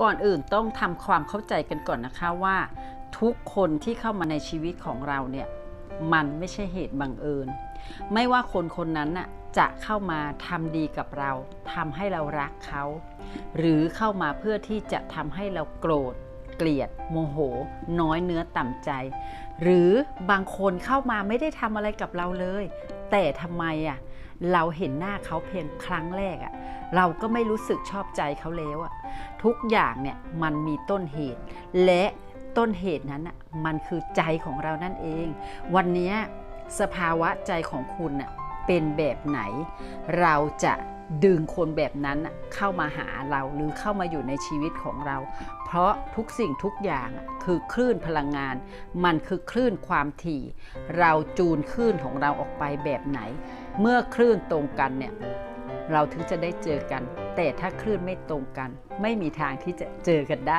ก่อนอื่นต้องทำความเข้าใจกันก่อนนะคะว่า ทุกคนที่เข้ามาในชีวิตของเราเนี่ยมันไม่ใช่เหตุบังเอิญ ไม่ว่าคนคนนั้นน่ะจะเข้ามาทำดีกับเราทำให้เรารักเขา หรือเข้ามาเพื่อที่จะทำให้เราโกรธ เกลียด โมโห น้อยเนื้อต่ำใจ หรือบางคนเข้ามาไม่ได้ทำอะไรกับเราเลย แต่ทำไมอะเราเห็นหน้าเขาเพียงครั้งแรกอะ เราก็ไม่รู้สึกชอบใจเขาแล้วอะทุกอย่างเนี่ยมันมีต้นเหตุ และต้นเหตุนั้นอะมันคือใจของเรานั่นเอง วันนี้สภาวะใจของคุณน่ะเป็นแบบไหน เราจะดึงคนแบบนั้นน่ะเข้ามาหาเราหรือเข้ามาอยู่ในชีวิตของเรา เพราะทุกสิ่งทุกอย่างอะคือคลื่นพลังงาน มันคือคลื่นความถี่ เราจูนคลื่นของเราออกไปแบบไหน เมื่อคลื่นตรงกันเนี่ย เราถึงจะได้เจอกัน แต่ถ้าคลื่นไม่ตรงกัน ไม่มีทางที่จะเจอกันได้